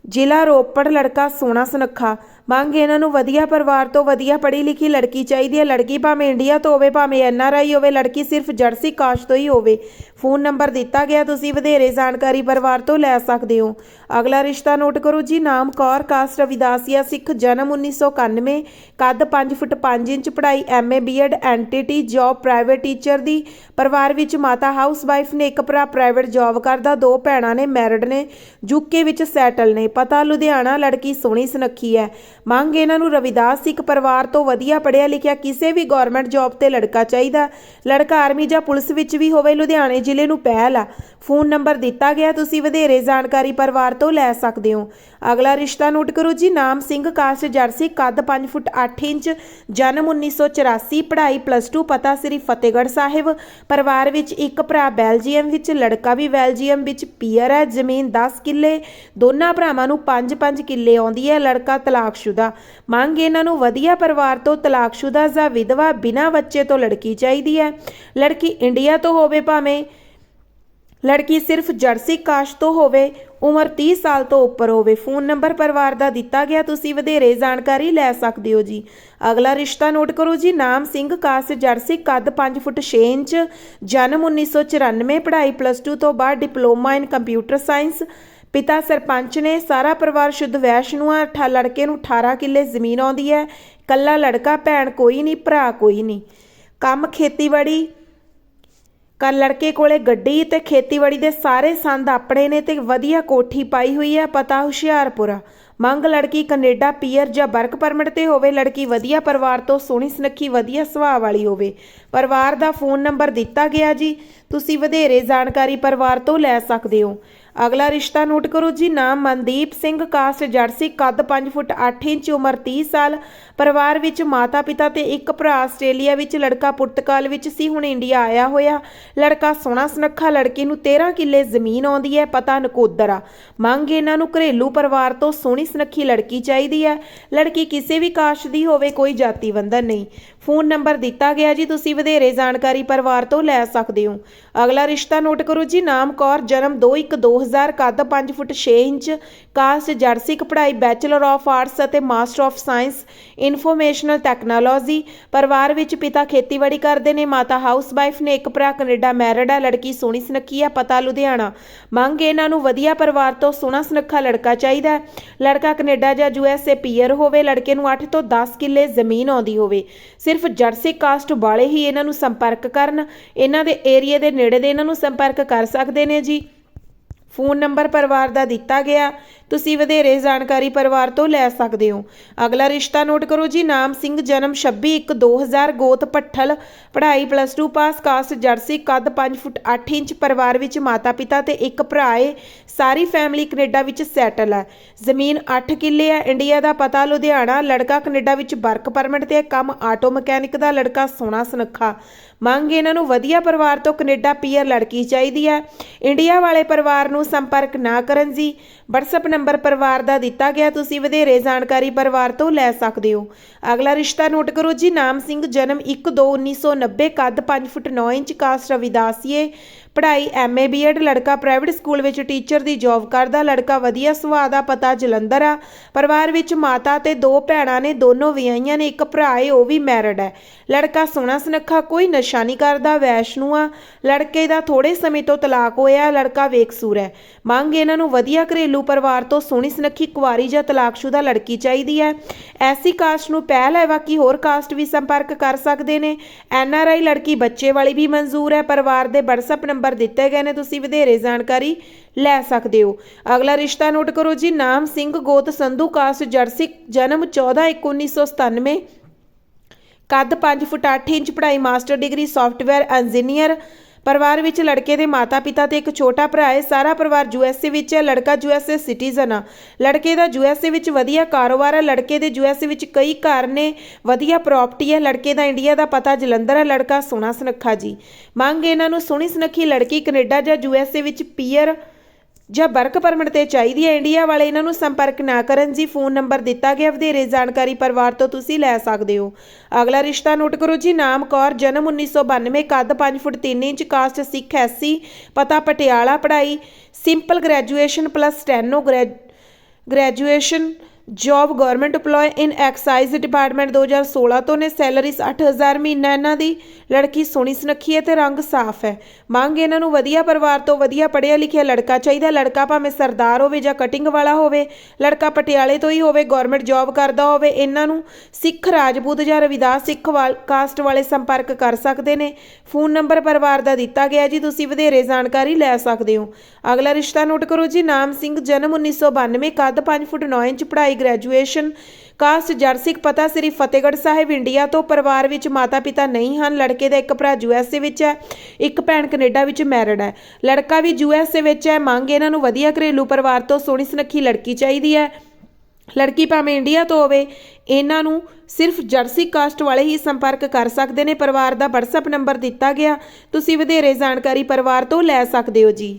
S1: ਜ਼ਿਲ੍ਹਾ ਰੋਪੜ, ਲੜਕਾ ਸੋਨਾ ਸੁਨੱਖਾ। ਮੰਗ ਇਹਨਾਂ ਨੂੰ ਵਧੀਆ ਪਰਿਵਾਰ ਤੋਂ ਵਧੀਆ ਪੜ੍ਹੀ ਲਿਖੀ ਲੜਕੀ ਚਾਹੀਦੀ ਹੈ। ਲੜਕੀ ਭਾਵੇਂ ਇੰਡੀਆ ਤੋਂ ਹੋਵੇ, ਭਾਵੇਂ ਐੱਨ ਆਰ ਆਈ ਹੋਵੇ, ਲੜਕੀ ਸਿਰਫ ਜਰਸੀ ਕਾਸ਼ ਤੋਂ ਹੀ ਹੋਵੇ। ਫੋਨ ਨੰਬਰ ਦਿੱਤਾ ਗਿਆ, ਤੁਸੀਂ ਵਧੇਰੇ ਜਾਣਕਾਰੀ ਪਰਿਵਾਰ ਤੋਂ ਲੈ ਸਕਦੇ ਹੋ। ਅਗਲਾ ਰਿਸ਼ਤਾ ਨੋਟ ਕਰੋ ਜੀ, ਨਾਮ ਕੌਰ, ਕਾਸਟ ਰਵਿਦਾਸੀਆ ਸਿੱਖ, ਜਨਮ 1991 ਕੱਦ 5 ਫੁੱਟ 5 ਇੰਚ, ਪੜ੍ਹਾਈ MA BEd NTT job private teacher ਦੀ ਪਰਿਵਾਰ ਵਿੱਚ ਮਾਤਾ ਹਾਊਸ ਵਾਈਫ ਨੇ ਇੱਕ ਭਰਾ ਪ੍ਰਾਈਵੇਟ ਜੌਬ ਕਰਦਾ, ਦੋ ਭੈਣਾਂ ਨੇ ਮੈਰਿਡ ਨੇ ਯੂਕੇ ਵਿੱਚ ਸੈਟਲ ਨੇ। ਪਤਾ ਲੁਧਿਆਣਾ ਲੜਕੀ ਸੋਹਣੀ ਸੁਨੱਖੀ ਹੈ। ਮੰਗ ਇਹਨਾਂ ਨੂੰ ਰਵਿਦਾਸ ਸਿੱਖ ਪਰਿਵਾਰ ਤੋਂ ਵਧੀਆ ਪੜ੍ਹਿਆ ਲਿਖਿਆ ਕਿਸੇ ਵੀ ਗਵਰਨਮੈਂਟ ਜੌਬ ਤੇ ਲੜਕਾ ਚਾਹੀਦਾ। ਲੜਕਾ ਆਰਮੀ ਜਾਂ ਪੁਲਿਸ ਵਿੱਚ ਵੀ ਹੋਵੇ, ਲੁਧਿਆਣੇ ਜ਼ਿਲ੍ਹੇ ਨੂੰ ਪਹਿਲ ਆ। ਫੋਨ ਨੰਬਰ ਦਿੱਤਾ ਗਿਆ, ਤੁਸੀਂ ਵਧੇਰੇ ਜਾਣਕਾਰੀ ਪਰਿਵਾਰ ਤੋਂ ਲੈ ਸਕਦੇ ਹੋ। ਅਗਲਾ ਰਿਸ਼ਤਾ ਨੋਟ ਕਰੋ ਜੀ। ਨਾਮ ਸਿੰਘ ਕਾਸਟ ਜਰਸੀ, ਕੱਦ 5 ਫੁੱਟ 8 ਇੰਚ, ਜਨਮ 1984 ਪੜ੍ਹਾਈ ਪਲੱਸ 2 ਪਤਾ ਸ੍ਰੀ ਫਤਿਹਗੜ੍ਹ ਸਾਹਿਬ। ਪਰਿਵਾਰ ਵਿੱਚ ਇੱਕ ਭਰਾ ਬੈਲਜੀਅਮ ਵਿੱਚ, ਲੜਕਾ ਵੀ ਬੈਲਜੀਅਮ ਵਿੱਚ ਪੀਅਰ ਹੈ। ਜ਼ਮੀਨ 10 ਕਿੱਲੇ, ਦੋਨਾਂ ਭਰਾਵਾਂ ਨੂੰ 5-5 ਕਿੱਲੇ ਆਉਂਦੀ ਹੈ। ਲੜਕਾ ਤਲਾਕਸ਼ੁਦਾ। ਮੰਗ ਇਹਨਾਂ ਨੂੰ ਵਧੀਆ ਪਰਿਵਾਰ ਤੋਂ ਤਲਾਕਸ਼ੁਦਾ ਜਾਂ ਵਿਧਵਾ ਬਿਨਾਂ ਬੱਚੇ ਤੋਂ ਲੜਕੀ ਚਾਹੀਦੀ ਹੈ। ਲੜਕੀ ਇੰਡੀਆ ਤੋਂ ਹੋਵੇ ਭਾਵੇਂ ਲੜਕੀ ਸਿਰਫ ਜਰਸੀ ਕਾਸ਼ ਤੋਂ ਹੋਵੇ, ਉਮਰ 30 ਸਾਲ ਤੋਂ ਉੱਪਰ ਹੋਵੇ, ਫੋਨ ਨੰਬਰ ਪਰਿਵਾਰ ਦਾ ਦਿੱਤਾ ਗਿਆ, ਤੁਸੀਂ ਵਧੇਰੇ ਜਾਣਕਾਰੀ ਲੈ ਸਕਦੇ ਹੋ ਜੀ। ਅਗਲਾ ਰਿਸ਼ਤਾ ਨੋਟ ਕਰੋ ਜੀ, ਨਾਮ ਸਿੰਘ ਕਾਸ, ਜਰਸੀ ਕੱਦ 5 ਫੁੱਟ 6 ਇੰਚ, ਜਨਮ 1994 ਪੜ੍ਹਾਈ ਪਲੱਸ 2 ਤੋਂ ਬਾਅਦ ਡਿਪਲੋਮਾ ਇਨ ਕੰਪਿਊਟਰ ਸਾਇੰਸ ਪਿਤਾ ਸਰਪੰਚ ਨੇ, ਸਾਰਾ ਪਰਿਵਾਰ ਸ਼ੁੱਧ ਵੈਸ਼ਨੂ ਆ ਠਾ ਲੜਕੇ ਨੂੰ 18 ਕਿੱਲੇ ਜ਼ਮੀਨ ਆਉਂਦੀ ਹੈ। ਕੱਲਾ ਲੜਕਾ, ਭੈਣ ਕੋਈ ਨਹੀਂ, ਭਰਾ ਕੋਈ ਨਹੀਂ। ਕੰਮ ਖੇਤੀਬਾੜੀ ਕੱਲ ਲੜਕੇ ਕੋਲੇ ਗੱਡੀ ਤੇ ਖੇਤੀਬਾੜੀ ਦੇ ਸਾਰੇ ਸੰਦ ਆਪਣੇ ਨੇ ਤੇ ਵਧੀਆ ਕੋਠੀ ਪਾਈ ਹੋਈ ਹੈ ਪਤਾ ਹੁਸ਼ਿਆਰਪੁਰਾ। ਮੰਗ ਲੜਕੀ ਕੈਨੇਡਾ, ਪੀਅਰ ਜਾਂ ਵਰਕ ਪਰਮਿਟ ਤੇ ਹੋਵੇ, ਲੜਕੀ ਵਧੀਆ ਪਰਿਵਾਰ ਤੋਂ ਸੋਹਣੀ ਸੁਨੱਖੀ, ਵਧੀਆ ਸੁਭਾਅ ਵਾਲੀ ਹੋਵੇ। ਪਰਿਵਾਰ ਦਾ ਫੋਨ ਨੰਬਰ ਦਿੱਤਾ ਗਿਆ ਜੀ। ਤੁਸੀਂ ਵਧੇਰੇ ਜਾਣਕਾਰੀ ਪਰਿਵਾਰ ਤੋਂ ਲੈ ਸਕਦੇ ਹੋ। ਅਗਲਾ ਰਿਸ਼ਤਾ ਨੋਟ ਕਰੋ ਜੀ। ਨਾਮ ਮਨਦੀਪ ਸਿੰਘ, ਕਾਸਟ ਜਰਸੀ, ਕੱਦ 5 ਫੁੱਟ 8 ਇੰਚ, ਉਮਰ 30 ਸਾਲ। ਪਰਿਵਾਰ ਵਿੱਚ ਮਾਤਾ ਪਿਤਾ ਤੇ ਇੱਕ ਭਰਾ ਆਸਟ੍ਰੇਲੀਆ ਵਿੱਚ ਲੜਕਾ ਪੁਰਤਗਾਲ ਵਿੱਚ ਸੀ, ਹੁਣ ਇੰਡੀਆ ਆਇਆ ਹੋਇਆ। ਲੜਕਾ ਸੋਹਣਾ ਸੁਨੱਖਾ, ਲੜਕੇ ਨੂੰ 13 ਕਿੱਲੇ ਜ਼ਮੀਨ ਆਉਂਦੀ ਹੈ, ਪਤਾ ਨਕੋਦਰ ਆ। ਮੰਗ ਇਹਨਾਂ ਨੂੰ ਘਰੇਲੂ ਪਰਿਵਾਰ ਤੋਂ ਸੋਹਣੀ ਸੁਨੱਖੀ ਲੜਕੀ ਚਾਹੀਦੀ ਹੈ। ਲੜਕੀ ਕਿਸੇ ਵੀ ਕਾਸ਼ ਦੀ ਹੋਵੇ, ਕੋਈ ਜਾਤੀ ਬੰਧਨ ਨਹੀਂ। ਫੋਨ ਨੰਬਰ ਦਿੱਤਾ ਗਿਆ ਜੀ, ਤੁਸੀਂ ਵਧੇਰੇ ਜਾਣਕਾਰੀ ਪਰਿਵਾਰ ਤੋਂ ਲੈ ਸਕਦੇ ਹੋ। ਅਗਲਾ ਰਿਸ਼ਤਾ ਨੋਟ ਕਰੋ ਜੀ, ਨਾਮ ਕੌਰ, ਜਨਮ 21/2000 ਕੱਦ 5 ਫੁੱਟ 6 ਇੰਚ ਕਾਸਟ ਜਰਸਿਕ ਪੜ੍ਹਾਈ ਬੈਚਲਰ ਆਫ ਆਰਟਸ ਅਤੇ master of science informational technology ਪਰਿਵਾਰ ਵਿੱਚ ਪਿਤਾ ਖੇਤੀਬਾੜੀ ਕਰਦੇ ਨੇ, ਮਾਤਾ ਹਾਊਸ ਵਾਈਫ ਨੇ, ਇੱਕ ਭਰਾ ਕੈਨੇਡਾ ਮੈਰਿਡ ਆ, ਲੜਕੀ ਸੋਹਣੀ ਸੁਨੱਖੀ ਆ, ਪਤਾ ਲੁਧਿਆਣਾ। ਮੰਗ ਇਹਨਾਂ ਨੂੰ ਵਧੀਆ ਪਰਿਵਾਰ ਤੋਂ ਸੋਹਣਾ ਸੁਨੱਖਾ ਲੜਕਾ ਚਾਹੀਦਾ ਲੜਕਾ ਕੈਨੇਡਾ ਜਾਂ ਯੂਐਸਏ ਪੀਅਰ ਹੋਵੇ, ਲੜਕੇ ਨੂੰ 8 ਤੋਂ 10 ਕਿੱਲੇ ਜ਼ਮੀਨ ਆਉਂਦੀ ਹੋਵੇ। ਸਿਰਫ ਜਰਸਿਕ ਕਾਸਟ ਵਾਲੇ ਹੀ ਇਹਨਾਂ ਨੂੰ ਸੰਪਰਕ ਕਰਨ। ਇਹਨਾਂ ਦੇ ਏਰੀਏ ਦੇ ਨੇੜੇ ਦੇ ਇਹਨਾਂ ਨੂੰ ਸੰਪਰਕ ਕਰ ਸਕਦੇ ਨੇ ਜੀ। ਫੋਨ ਨੰਬਰ ਪਰਿਵਾਰ ਦਾ ਦਿੱਤਾ ਗਿਆ ਤੁਸੀਂ ਵਧੇਰੇ ਜਾਣਕਾਰੀ ਪਰਿਵਾਰ ਤੋਂ ਲੈ ਸਕਦੇ ਹੋ। ਅਗਲਾ ਰਿਸ਼ਤਾ ਨੋਟ ਕਰੋ ਜੀ, ਨਾਮ ਸਿੰਘ, ਜਨਮ 26/1/2000 ਗੋਤ ਪੱਠਲ ਪੜ੍ਹਾਈ ਪਲੱਸ 2 ਪਾਸ ਕਾਸਟ ਜਰਸੀ, ਕੱਦ 5 ਫੁੱਟ 8 ਇੰਚ, ਪਰਿਵਾਰ ਵਿੱਚ ਮਾਤਾ ਪਿਤਾ ਤੇ ਇੱਕ ਭਰਾ ਏ। ਸਾਰੀ ਫੈਮਿਲੀ ਕੈਨੇਡਾ ਵਿੱਚ ਸੈਟਲ ਹੈ। ਜ਼ਮੀਨ 8 ਕਿੱਲੇ ਹੈ। ਇੰਡੀਆ ਦਾ ਪਤਾ ਲੁਧਿਆਣਾ, ਲੜਕਾ ਕੈਨੇਡਾ ਵਿੱਚ ਵਰਕ ਪਰਮਿਟ ਤੇ ਕੰਮ ਆਟੋ ਮਕੈਨਿਕ ਦਾ ਲੜਕਾ ਸੋਹਣਾ ਸੁਨੱਖਾ। ਮੰਗ ਇਹਨਾਂ ਨੂੰ ਵਧੀਆ ਪਰਿਵਾਰ ਤੋਂ ਕੈਨੇਡਾ ਪੀਅਰ ਲੜਕੀ ਚਾਹੀਦੀ ਹੈ। ਇੰਡੀਆ ਵਾਲੇ ਪਰਿਵਾਰ ਨੂੰ ਸੰਪਰਕ ਨਾ ਕਰਨ ਜੀ। WhatsApp ਨੰਬਰ ਪਰਿਵਾਰ ਦਾ ਦਿੱਤਾ ਗਿਆ, ਤੁਸੀਂ ਵਧੇਰੇ ਜਾਣਕਾਰੀ ਪਰਿਵਾਰ ਤੋਂ ਲੈ ਸਕਦੇ ਹੋ। ਅਗਲਾ ਰਿਸ਼ਤਾ ਨੋਟ ਕਰੋ ਜੀ, ਨਾਮ ਸਿੰਘ, ਜਨਮ 1/2/1990 ਕੱਦ 5 ਫੁੱਟ 9 ਇੰਚ, ਕਾਸਟ ਰਵਿਦਾਸੀਏ ਪੜ੍ਹਾਈ ਐਮਏ ਬੀਐਡ ਲੜਕਾ ਪ੍ਰਾਈਵੇਟ ਸਕੂਲ ਵਿੱਚ ਟੀਚਰ ਦੀ ਜੌਬ ਕਰਦਾ, ਲੜਕਾ ਵਧੀਆ ਸੁਭਾਅ ਦਾ ਪਤਾ ਜਲੰਧਰ ਆ। ਪਰਿਵਾਰ ਵਿੱਚ ਮਾਤਾ ਤੇ ਦੋ ਭੈਣਾਂ ਨੇ, ਦੋਨੋਂ ਵਿਆਹੀਆਂ ਨੇ, ਇੱਕ ਭਰਾ ਏ, ਉਹ ਵੀ ਮੈਰਿਡ ਹੈ ਲੜਕਾ ਸੋਹਣਾ ਸੁਨੱਖਾ, ਕੋਈ ਨਸ਼ਾ ਨਹੀਂ ਕਰਦਾ, ਵੈਸ਼ਨੂ ਆ। ਲੜਕੇ ਦਾ ਥੋੜੇ ਸਮੇਂ ਤੋਂ ਤਲਾਕ ਹੋਇਆ, ਲੜਕਾ ਵੇਕਸੂਰ ਹੈ ਮੰਗ ਇਹਨਾਂ ਨੂੰ ਵਧੀਆ ਘਰੇਲੂ ਪਰਿਵਾਰ ਤੋਂ ਸੋਹਣੀ ਸੁਨੱਖੀ ਕੁਵਾਰੀ ਜਾਂ ਤਲਾਕਸ਼ੁਦਾ ਲੜਕੀ ਚਾਹੀਦੀ ਹੈ ਐਸੀ ਕਾਸਟ ਨੂੰ ਪਹਿਲ ਹੈ ਬਾਕੀ ਹੋਰ ਕਾਸਟ ਵੀ ਸੰਪਰਕ ਕਰ ਸਕਦੇ ਨੇ। ਐਨਆਰਆਈ ਲੜਕੀ ਬੱਚੇ ਵਾਲੀ ਵੀ ਮਨਜ਼ੂਰ ਹੈ, ਪਰਿਵਾਰ ਦੇ WhatsApp ਨੰਬਰ ਦਿੱਤੇ ਗਏ ਨੇ, ਤੁਸੀਂ ਵਧੇਰੇ ਜਾਣਕਾਰੀ ਲੈ ਸਕਦੇ ਹੋ। ਅਗਲਾ ਰਿਸ਼ਤਾ ਨੋਟ ਕਰੋ ਜੀ, ਨਾਮ ਸਿੰਘ ਗੋਤ ਸੰਧੂ ਕਾਸ ਜਰਸੀ, ਜਨਮ 14/1/1997 ਕੱਦ 5 ਫੁੱਟ 8 ਇੰਚ, ਪੜ੍ਹਾਈ ਮਾਸਟਰ ਡਿਗਰੀ ਸੌਫਟਵੇਅਰ ਇੰਜੀਨੀਅਰ ਪਰਿਵਾਰ ਵਿੱਚ ਲੜਕੇ ਦੇ ਮਾਤਾ-ਪਿਤਾ ਤੇ ਇੱਕ ਛੋਟਾ ਭਰਾ ਹੈ। ਸਾਰਾ ਪਰਿਵਾਰ ਯੂਐਸਏ ਵਿੱਚ ਹੈ। ਲੜਕਾ ਯੂਐਸਏ ਸਿਟੀਜ਼ਨ ਆ। ਲੜਕੇ ਦਾ ਯੂਐਸਏ ਵਿੱਚ ਵਧੀਆ ਕਾਰੋਬਾਰ ਹੈ ਲੜਕੇ ਦੇ ਯੂਐਸਏ ਵਿੱਚ ਕਈ ਘਰ ਨੇ। ਵਧੀਆ ਪ੍ਰਾਪਰਟੀ ਹੈ। ਲੜਕੇ ਦਾ ਇੰਡੀਆ ਦਾ ਪਤਾ ਜਲੰਧਰ ਹੈ ਲੜਕਾ ਸੋਹਣਾ ਸੁਨੱਖਾ ਜੀ। ਮੰਗ ਇਹਨਾਂ ਨੂੰ ਸੋਹਣੀ ਸੁਨੱਖੀ ਲੜਕੀ ਕੈਨੇਡਾ ਜਾਂ ਯੂਐਸਏ ਵਿੱਚ ਪੀਅਰ ਜਾਂ ਵਰਕ ਪਰਮਿਟ ਤੇ ਚਾਹੀਦੀ ਹੈ ਇੰਡੀਆ ਵਾਲੇ ਇਹਨਾਂ ਨੂੰ ਸੰਪਰਕ ਨਾ ਕਰਨ ਜੀ, ਫੋਨ ਨੰਬਰ ਦਿੱਤਾ ਗਿਆ, ਵਧੇਰੇ ਜਾਣਕਾਰੀ ਪਰਿਵਾਰ ਤੋਂ ਤੁਸੀਂ ਲੈ ਸਕਦੇ ਹੋ। ਅਗਲਾ ਰਿਸ਼ਤਾ ਨੋਟ ਕਰੋ ਜੀ, ਨਾਮ ਕੌਰ, ਜਨਮ 1992 ਕੱਦ 5 foot 3 inch, caste Sikh SC ਪਤਾ ਪਟਿਆਲਾ, ਪੜ੍ਹਾਈ, simple graduation plus steno graduation job government EMPLOYE in excise department 2016 ਤੋਂ ਨੇ ਸੈਲਰੀ 60000 ਮਹੀਨਾ ਇਹਨਾਂ ਦੀ। ਲੜਕੀ ਸੋਹਣੀ ਸੁਨੱਖੀ ਹੈ ਤੇ ਰੰਗ ਸਾਫ਼ ਹੈ। ਮੰਗ ਇਹਨਾਂ ਨੂੰ ਵਧੀਆ ਪਰਿਵਾਰ ਤੋਂ ਵਧੀਆ ਪੜ੍ਹਿਆ ਲਿਖਿਆ ਲੜਕਾ ਚਾਹੀਦਾ। ਲੜਕਾ ਭਾਵੇਂ ਸਰਦਾਰ ਹੋਵੇ ਜਾਂ ਕਟਿੰਗ ਵਾਲਾ ਹੋਵੇ, ਲੜਕਾ ਪਟਿਆਲੇ ਤੋਂ ਹੀ ਹੋਵੇ, ਗਵਰਨਮੈਂਟ ਜੌਬ ਕਰਦਾ ਹੋਵੇ, ਇਹਨਾਂ ਨੂੰ ਸਿੱਖ ਰਾਜਪੂਤ ਜਾਂ ਰਵਿਦਾਸ ਸਿੱਖ ਵਾਲ ਕਾਸਟ ਵਾਲੇ ਸੰਪਰਕ ਕਰ ਸਕਦੇ ਨੇ। ਫੋਨ ਨੰਬਰ ਪਰਿਵਾਰ ਦਾ ਦਿੱਤਾ ਗਿਆ ਜੀ, ਤੁਸੀਂ ਵਧੇਰੇ ਜਾਣਕਾਰੀ ਲੈ ਸਕਦੇ ਹੋ। ਅਗਲਾ ਰਿਸ਼ਤਾ ਨੋਟ ਕਰੋ ਜੀ, ਨਾਮ ਸਿੰਘ, ਜਨਮ 1992 ਕੱਦ 5 ਫੁੱਟ 9 ਇੰਚ, ਪੜ੍ਹਾਈ ਗ੍ਰੈਜੂਏਸ਼ਨ ਕਾਸਟ ਜਰਸਿਕ ਪਤਾ ਸ੍ਰੀ ਫਤਿਹਗੜ੍ਹ ਸਾਹਿਬ, ਇੰਡੀਆ ਤੋਂ, ਪਰਿਵਾਰ ਵਿੱਚ ਮਾਤਾ ਪਿਤਾ ਨਹੀਂ ਹਨ, ਲੜਕੇ ਦਾ ਇੱਕ ਭਰਾ ਯੂਐਸਏ ਵਿੱਚ ਹੈ, ਇੱਕ ਭੈਣ ਕੈਨੇਡਾ ਵਿੱਚ ਮੈਰਿਡ ਹੈ। ਲੜਕਾ ਵੀ ਯੂਐਸਏ ਵਿੱਚ ਹੈ, ਮੰਗ ਇਹਨਾਂ ਨੂੰ ਵਧੀਆ ਘਰੇਲੂ ਪਰਿਵਾਰ ਤੋਂ ਸੋਹਣੀ ਸੁਨੱਖੀ ਲੜਕੀ ਚਾਹੀਦੀ ਹੈ। ਲੜਕੀ ਭਾਵੇਂ ਇੰਡੀਆ ਤੋਂ ਹੋਵੇ, ਇਹਨਾਂ ਨੂੰ ਸਿਰਫ ਜਰਸੀ, ਕਾਸਟ ਵਾਲੇ ਹੀ ਸੰਪਰਕ ਕਰ ਸਕਦੇ ਨੇ, ਪਰਿਵਾਰ ਦਾ WhatsApp ਨੰਬਰ ਦਿੱਤਾ ਗਿਆ, ਤੁਸੀਂ ਵਧੇਰੇ ਜਾਣਕਾਰੀ ਪਰਿਵਾਰ ਤੋਂ ਲੈ ਸਕਦੇ ਹੋ ਜੀ।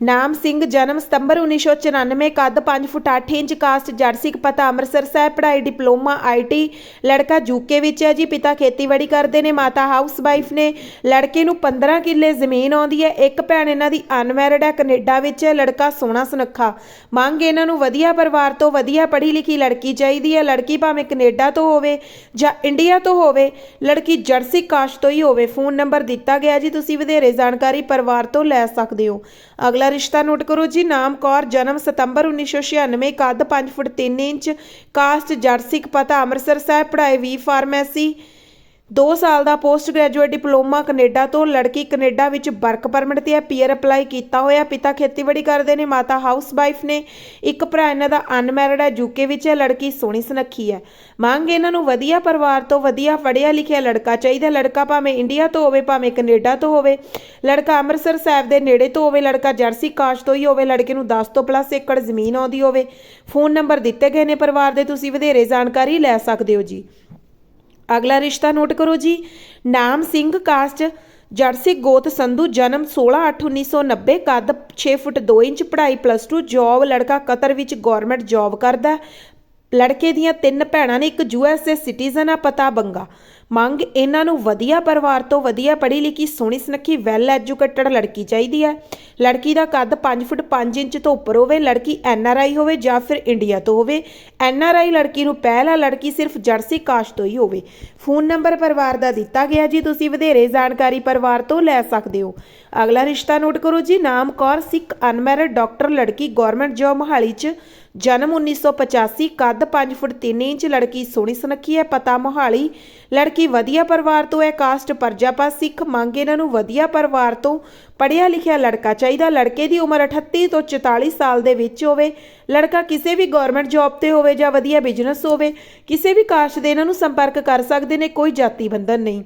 S1: ਨਾਮ ਸਿੰਘ, ਜਨਮ ਸਤੰਬਰ 1994 ਕੱਦ 5 ਫੁੱਟ 8 ਇੰਚ, ਕਾਸਟ ਜਰਸਿਕ ਪਤਾ ਅੰਮ੍ਰਿਤਸਰ ਸਾਹਿਬ, ਪੜ੍ਹਾਈ, ਡਿਪਲੋਮਾ ਆਈਟੀ ਲੜਕਾ ਯੂਕੇ ਵਿੱਚ ਹੈ ਜੀ, ਪਿਤਾ ਖੇਤੀਬਾੜੀ ਕਰਦੇ ਨੇ, ਮਾਤਾ ਹਾਊਸ ਵਾਈਫ ਨੇ, ਲੜਕੇ ਨੂੰ 15 ਕਿੱਲੇ ਜ਼ਮੀਨ ਆਉਂਦੀ ਹੈ, ਇੱਕ ਭੈਣ ਇਹਨਾਂ ਦੀ ਅਨਮੈਰਿਡ ਹੈ, ਕੈਨੇਡਾ ਵਿੱਚ ਹੈ, ਲੜਕਾ ਸੋਹਣਾ ਸੁਨੱਖਾ, ਮੰਗ ਇਹਨਾਂ ਨੂੰ ਵਧੀਆ ਪਰਿਵਾਰ ਤੋਂ ਵਧੀਆ ਪੜ੍ਹੀ ਲਿਖੀ ਲੜਕੀ ਚਾਹੀਦੀ ਹੈ, ਲੜਕੀ ਭਾਵੇਂ ਕੈਨੇਡਾ ਤੋਂ ਹੋਵੇ ਜਾਂ ਇੰਡੀਆ ਤੋਂ ਹੋਵੇ, ਲੜਕੀ ਜਰਸੀ ਕਾਸਟ ਤੋਂ ਹੀ ਹੋਵੇ, ਫੋਨ ਨੰਬਰ ਦਿੱਤਾ ਗਿਆ ਜੀ, ਤੁਸੀਂ ਵਧੇਰੇ ਜਾਣਕਾਰੀ ਪਰਿਵਾਰ ਤੋਂ ਲੈ ਸਕਦੇ ਹੋ। ਅਗਲਾ ਰਿਸ਼ਤਾ ਨੋਟ ਕਰੋ ਜੀ, ਨਾਮ ਕੌਰ, ਜਨਮ ਸਤੰਬਰ 1996 ਕੱਦ 5 ਫੁੱਟ 3 ਇੰਚ, ਕਾਸਟ ਜਰਸੀਕ ਪਤਾ ਅੰਮ੍ਰਿਤਸਰ ਸਾਹਿਬ, ਪੜ੍ਹਾਈ ਵੀ ਫਾਰਮੇਸੀ। 2 ਸਾਲ ਦਾ ਪੋਸਟ ਗ੍ਰੈਜੂਏਟ ਡਿਪਲੋਮਾ ਕੈਨੇਡਾ ਤੋਂ, ਲੜਕੀ ਕੈਨੇਡਾ ਵਿੱਚ ਵਰਕ ਪਰਮਿਟ ਤੇ ਹੈ ਪੀਅਰ ਅਪਲਾਈ ਕੀਤਾ ਹੋਇਆ। ਪਿਤਾ ਖੇਤੀਬਾੜੀ ਕਰਦੇ ਨੇ, ਮਾਤਾ ਹਾਊਸ ਵਾਈਫ ਨੇ। ਇੱਕ ਭਰਾ ਇਹਨਾਂ ਦਾ ਅਨਮੈਰਿਡ ਹੈ ਯੂਕੇ ਵਿੱਚ ਹੈ, ਲੜਕੀ ਸੋਹਣੀ ਸੁਨੱਖੀ ਹੈ। ਮੰਗ ਇਹਨਾਂ ਨੂੰ ਵਧੀਆ ਪਰਿਵਾਰ ਤੋਂ ਵਧੀਆ ਪੜ੍ਹਿਆ ਲਿਖਿਆ ਲੜਕਾ ਚਾਹੀਦਾ। ਲੜਕਾ ਭਾਵੇਂ ਇੰਡੀਆ ਤੋਂ ਹੋਵੇ, ਭਾਵੇਂ ਕੈਨੇਡਾ ਤੋਂ ਹੋਵੇ। ਲੜਕਾ ਅੰਮ੍ਰਿਤਸਰ ਸਾਹਿਬ ਦੇ ਨੇੜੇ ਤੋਂ ਹੋਵੇ, ਲੜਕਾ ਜਰਸੀ ਕਾਸ਼ ਤੋਂ ਹੀ ਹੋਵੇ, ਲੜਕੇ ਨੂੰ 10 ਤੋਂ ਪਲੱਸ ਏਕੜ ਜ਼ਮੀਨ ਆਉਂਦੀ ਹੋਵੇ। ਫੋਨ ਨੰਬਰ ਦਿੱਤੇ ਗਏ ਨੇ ਪਰਿਵਾਰ ਦੇ, ਤੁਸੀਂ ਵਧੇਰੇ ਜਾਣਕਾਰੀ ਲੈ ਸਕਦੇ ਹੋ ਜੀ। ਅਗਲਾ ਰਿਸ਼ਤਾ ਨੋਟ ਕਰੋ ਜੀ। ਨਾਮ ਸਿੰਘ, ਕਾਸਟ ਜਰਸੀ ਗੋਤ, ਸੰਧੂ, ਜਨਮ 16/8/1990 ਕੱਦ 6 ਫੁੱਟ 2 ਇੰਚ, ਪੜ੍ਹਾਈ ਪਲੱਸ 2 ਜੌਬ ਲੜਕਾ ਕਤਰ ਵਿੱਚ ਗਵਰਨਮੈਂਟ ਜੌਬ ਕਰਦਾ। ਲੜਕੇ ਦੀਆਂ ਤਿੰਨ ਭੈਣਾਂ ਨੇ ਇੱਕ ਯੂਐਸਏ ਸਿਟੀਜ਼ਨ ਆ ਪਤਾ ਬੰਗਾ। ਮੰਗ ਇਹਨਾਂ ਨੂੰ ਵਧੀਆ ਪਰਿਵਾਰ ਤੋਂ ਵਧੀਆ ਪੜ੍ਹੀ ਲਿਖੀ, ਸੋਹਣੀ ਸੁਨੱਖੀ ਵੈਲ ਐਜੂਕੇਟਡ ਲੜਕੀ ਚਾਹੀਦੀ ਹੈ। ਲੜਕੀ ਦਾ ਕੱਦ 5 ਫੁੱਟ 5 ਇੰਚ ਤੋਂ ਉੱਪਰ ਹੋਵੇ, ਲੜਕੀ ਐੱਨ ਆਰ ਆਈ ਹੋਵੇ ਜਾਂ ਫਿਰ ਇੰਡੀਆ ਤੋਂ ਹੋਵੇ, ਐੱਨ ਆਰ ਆਈ ਲੜਕੀ ਨੂੰ ਪਹਿਲ ਆ ਲੜਕੀ ਸਿਰਫ ਜਰਸੀ ਕਾਸਟ ਤੋਂ ਹੀ ਹੋਵੇ। ਫੋਨ ਨੰਬਰ ਪਰਿਵਾਰ ਦਾ ਦਿੱਤਾ ਗਿਆ ਜੀ, ਤੁਸੀਂ ਵਧੇਰੇ ਜਾਣਕਾਰੀ ਪਰਿਵਾਰ ਤੋਂ ਲੈ ਸਕਦੇ ਹੋ। ਅਗਲਾ ਰਿਸ਼ਤਾ ਨੋਟ ਕਰੋ ਜੀ। ਨਾਮ ਕੌਰ ਸਿੱਖ ਅਨਮੈਰਿਡ ਡਾਕਟਰ ਲੜਕੀ ਗਵਰਨਮੈਂਟ ਜੋਬ ਮੋਹਾਲੀ 'ਚ। ਜਨਮ 1985 ਕੱਦ 5 ਫੁੱਟ 3 ਇੰਚ, ਲੜਕੀ ਸੋਹਣੀ ਸੁਨੱਖੀ ਹੈ, ਪਤਾ ਮੋਹਾਲੀ। ਲੜਕੀ ਵਧੀਆ ਪਰਿਵਾਰ ਤੋਂ ਹੈ, ਕਾਸਟ ਪਰਜਾਪਾ ਸਿੱਖ, ਮੰਗ ਇਹਨਾਂ ਨੂੰ ਵਧੀਆ ਪਰਿਵਾਰ ਤੋਂ। ਪੜ੍ਹਿਆ ਲਿਖਿਆ ਲੜਕਾ ਚਾਹੀਦਾ, ਲੜਕੇ ਦੀ ਉਮਰ 38 ਤੋਂ 44 ਸਾਲ ਦੇ ਵਿੱਚ ਹੋਵੇ। ਲੜਕਾ ਕਿਸੇ ਵੀ ਗਵਰਨਮੈਂਟ ਜੌਬ ਤੇ ਹੋਵੇ ਜਾਂ ਵਧੀਆ ਬਿਜ਼ਨਸ ਹੋਵੇ, ਕਿਸੇ ਵੀ ਕਾਸਟ ਦੇ ਇਹਨਾਂ ਨੂੰ ਸੰਪਰਕ ਕਰ ਸਕਦੇ ਨੇ, ਕੋਈ ਜਾਤੀ ਬੰਧਨ ਨਹੀਂ।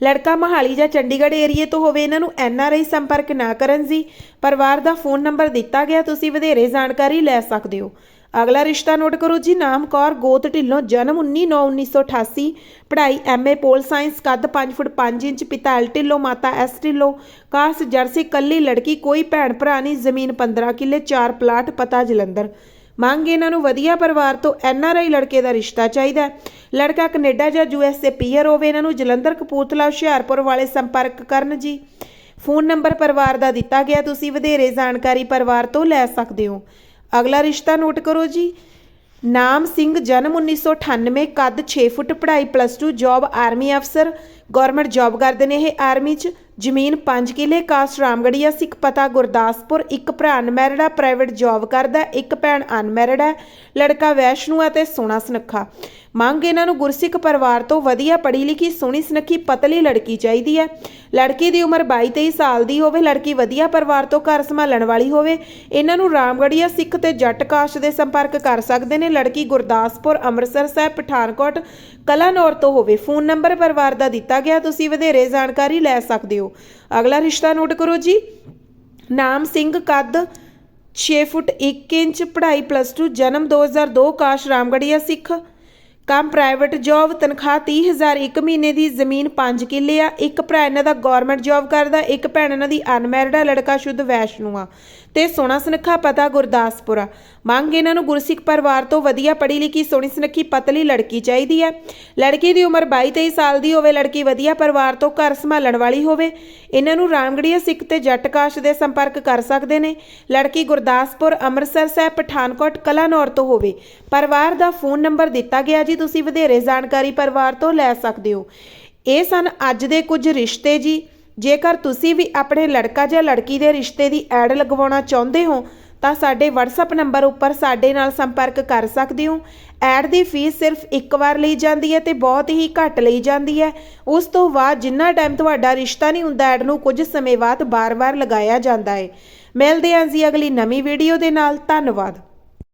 S1: ਲੜਕਾ ਮਹਾਲੀ ਜਾਂ ਚੰਡੀਗੜ੍ਹ ਏਰੀਏ ਤੋਂ ਹੋਵੇ, ਇਹਨਾਂ ਨੂੰ ਐਨਆਰਆਈ ਸੰਪਰਕ ਨਾ ਕਰਨ ਜੀ ਪਰਿਵਾਰ ਦਾ ਫੋਨ ਨੰਬਰ ਦਿੱਤਾ ਗਿਆ, ਤੁਸੀਂ ਵਧੇਰੇ ਜਾਣਕਾਰੀ ਲੈ ਸਕਦੇ ਹੋ। ਅਗਲਾ ਰਿਸ਼ਤਾ ਨੋਟ ਕਰੋ ਜੀ, ਨਾਮ ਕੌਰ ਗੋਤ ਢਿੱਲੋਂ, ਜਨਮ 19/9/1988 ਪੜ੍ਹਾਈ ਐਮਏ ਪੋਲ ਸਾਇੰਸ, ਕੱਦ 5 ਫੁੱਟ 5 ਇੰਚ, ਪਿਤਾ ਐਲ ਢਿੱਲੋਂ, ਮਾਤਾ ਐਸ ਢਿੱਲੋਂ, ਕਾਸ ਜਰਸੀ ਕੱਲੀ ਲੜਕੀ, ਕੋਈ ਭੈਣ ਭਰਾ ਨਹੀਂ, ਜ਼ਮੀਨ 15 ਕਿੱਲੇ 4 ਪਲਾਟ, ਪਤਾ ਜਲੰਧਰ। ਮੰਗ ਇਹਨਾਂ ਨੂੰ ਵਧੀਆ ਪਰਿਵਾਰ ਤੋਂ ਐੱਨ ਆਰ ਆਈ ਲੜਕੇ ਦਾ ਰਿਸ਼ਤਾ ਚਾਹੀਦਾ ਹੈ। ਲੜਕਾ ਕੈਨੇਡਾ ਜਾਂ ਯੂ ਐੱਸ ਏ ਪੀਅਰ ਹੋਵੇ, ਇਹਨਾਂ ਨੂੰ ਜਲੰਧਰ ਕਪੂਰਥਲਾ ਹੁਸ਼ਿਆਰਪੁਰ ਵਾਲੇ ਸੰਪਰਕ ਕਰਨ ਜੀ। ਫੋਨ ਨੰਬਰ ਪਰਿਵਾਰ ਦਾ ਦਿੱਤਾ ਗਿਆ, ਤੁਸੀਂ ਵਧੇਰੇ ਜਾਣਕਾਰੀ ਪਰਿਵਾਰ ਤੋਂ ਲੈ ਸਕਦੇ ਹੋ। ਅਗਲਾ ਰਿਸ਼ਤਾ ਨੋਟ ਕਰੋ ਜੀ। ਨਾਮ ਸਿੰਘ, ਜਨਮ 1998 ਕੱਦ 6 ਫੁੱਟ, ਪੜ੍ਹਾਈ ਪਲੱਸ 2 ਜੌਬ ਆਰਮੀ ਅਫਸਰ ਗਵਰਨਮੈਂਟ ਜੌਬ ਕਰਦੇ ਨੇ ਇਹ ਆਰਮੀ 'ਚ। ਜ਼ਮੀਨ 5 ਕਿੱਲੇ, ਕਾਸਟ ਰਾਮਗੜੀਆ ਸਿੱਖ ਪਤਾ, ਗੁਰਦਾਸਪੁਰ, ਇੱਕ ਭਰਾ ਅਨਮੈਰਿਡ ਆ ਪ੍ਰਾਈਵੇਟ ਜੌਬ ਕਰਦਾ, ਇੱਕ ਭੈਣ ਅਨਮੈਰਿਡ ਹੈ ਲੜਕਾ ਵੈਸ਼ਨੂ ਆ ਤੇ ਸੋਹਣਾ ਸੁਨੱਖਾ। ਮੰਗ ਇਹਨਾਂ ਨੂੰ ਗੁਰਸਿੱਖ ਪਰਿਵਾਰ ਤੋਂ ਵਧੀਆ ਪੜ੍ਹੀ ਲਿਖੀ ਸੋਹਣੀ ਸੁਨੱਖੀ, ਪਤਲੀ ਲੜਕੀ ਚਾਹੀਦੀ ਹੈ। ਲੜਕੀ ਦੀ ਉਮਰ 22-23 ਸਾਲ ਦੀ ਹੋਵੇ, ਲੜਕੀ ਵਧੀਆ ਪਰਿਵਾਰ ਤੋਂ ਘਰ ਸੰਭਾਲਣ ਵਾਲੀ ਹੋਵੇ, ਇਹਨਾਂ ਨੂੰ ਰਾਮਗੜੀਆ ਸਿੱਖ ਤੇ ਜੱਟ ਕਾਸ਼ ਦੇ ਸੰਪਰਕ ਕਰ ਸਕਦੇ ਨੇ। ਲੜਕੀ ਗੁਰਦਾਸਪੁਰ, ਅੰਮ੍ਰਿਤਸਰ ਸਾਹਿਬ, ਪਠਾਨਕੋਟ, ਕਲਾਨੌਰ ਤੋਂ ਹੋਵੇ। ਫੋਨ ਨੰਬਰ ਪਰਿਵਾਰ ਦਾ ਦਿੱਤਾ ਗਿਆ, ਤੁਸੀਂ ਵਧੇਰੇ ਜਾਣਕਾਰੀ ਲੈ ਸਕਦੇ ਹੋ। ਅਗਲਾ ਰਿਸ਼ਤਾ ਨੋਟ ਕਰੋ ਜੀ। ਨਾਮ ਸਿੰਘ ਕੱਦ 6 ਫੁੱਟ 1 ਇੰਚ, ਪੜ੍ਹਾਈ ਪਲੱਸ 2 ਜਨਮ 2002 ਕਾਸ਼ ਰਾਮਗੜੀਆ ਸਿੱਖ। ਕੰਮ ਪ੍ਰਾਈਵੇਟ ਜੌਬ ਤਨਖਾਹ 30000 ਇੱਕ ਮਹੀਨੇ ਦੀ, ਜ਼ਮੀਨ 5 ਕਿੱਲੇ ਆ। ਇੱਕ ਭਰਾ ਇਹਨਾਂ ਦਾ ਗਵਰਨਮੈਂਟ ਜੌਬ ਕਰਦਾ, ਇੱਕ ਭੈਣ ਇਹਨਾਂ ਦੀ ਅਨਮੈਰਿਡ ਆ, ਲੜਕਾ ਸ਼ੁੱਧ ਵੈਸ਼ਨੂ ਆ। ਤੇ ਸੋਹਣਾ ਸੁਨੱਖਾ ਪਤਾ ਗੁਰਦਾਸਪੁਰਾ। ਮੰਗ ਇਹਨਾਂ ਨੂੰ ਗੁਰਸਿੱਖ ਪਰਿਵਾਰ ਤੋਂ ਵਧੀਆ ਪੜ੍ਹੀ ਲਿਖੀ ਸੋਹਣੀ ਸੁਨੱਖੀ ਪਤਲੀ ਲੜਕੀ ਚਾਹੀਦੀ ਹੈ। ਲੜਕੀ ਦੀ ਉਮਰ 22-23 ਸਾਲ ਦੀ ਹੋਵੇ, ਲੜਕੀ ਵਧੀਆ ਪਰਿਵਾਰ ਤੋਂ ਘਰ ਸੰਭਾਲਣ ਵਾਲੀ ਹੋਵੇ, ਇਹਨਾਂ ਨੂੰ ਰਾਮਗੜੀਆ ਸਿੱਖ ਤੇ ਜੱਟ ਕਾਸ਼ ਦੇ ਸੰਪਰਕ ਕਰ ਸਕਦੇ ਨੇ। ਲੜਕੀ ਗੁਰਦਾਸਪੁਰ, ਅੰਮ੍ਰਿਤਸਰ ਸਾਹਿਬ, ਪਠਾਨਕੋਟ, ਕਲਾਨੌਰ ਤੋਂ ਹੋਵੇ। ਪਰਿਵਾਰ ਦਾ ਫੋਨ ਨੰਬਰ ਦਿੱਤਾ ਗਿਆ ਜੀ, ਤੁਸੀਂ ਵਧੇਰੇ ਜਾਣਕਾਰੀ ਪਰਿਵਾਰ ਤੋਂ ਲੈ ਸਕਦੇ ਹੋ। ਇਹ ਸਨ ਅੱਜ ਦੇ ਕੁਝ ਰਿਸ਼ਤੇ ਜੀ। ਜੇਕਰ ਤੁਸੀਂ ਵੀ ਆਪਣੇ ਲੜਕਾ ਜਾਂ ਲੜਕੀ ਦੇ ਰਿਸ਼ਤੇ ਦੀ ਐਡ ਲਗਵਾਉਣਾ ਚਾਹੁੰਦੇ ਹੋ, ਤਾਂ ਸਾਡੇ WhatsApp ਨੰਬਰ ਉੱਪਰ ਸਾਡੇ ਨਾਲ ਸੰਪਰਕ ਕਰ ਸਕਦੇ ਹੋ। ਐਡ ਦੀ ਫੀਸ ਸਿਰਫ ਇੱਕ ਵਾਰ ਲਈ ਜਾਂਦੀ ਹੈ ਤੇ ਬਹੁਤ ਹੀ ਘੱਟ ਲਈ ਜਾਂਦੀ ਹੈ। ਉਸ ਤੋਂ ਬਾਅਦ ਜਿੰਨਾ ਟਾਈਮ ਤੁਹਾਡਾ ਰਿਸ਼ਤਾ ਨਹੀਂ ਹੁੰਦਾ, ਐਡ ਨੂੰ ਕੁਝ ਸਮੇਂ ਬਾਅਦ ਬਾਰ-ਬਾਰ ਲਗਾਇਆ ਜਾਂਦਾ ਹੈ। ਮਿਲਦੇ ਹਾਂ ਜੀ ਅਗਲੀ ਨਵੀਂ ਵੀਡੀਓ ਦੇ ਨਾਲ। ਧੰਨਵਾਦ।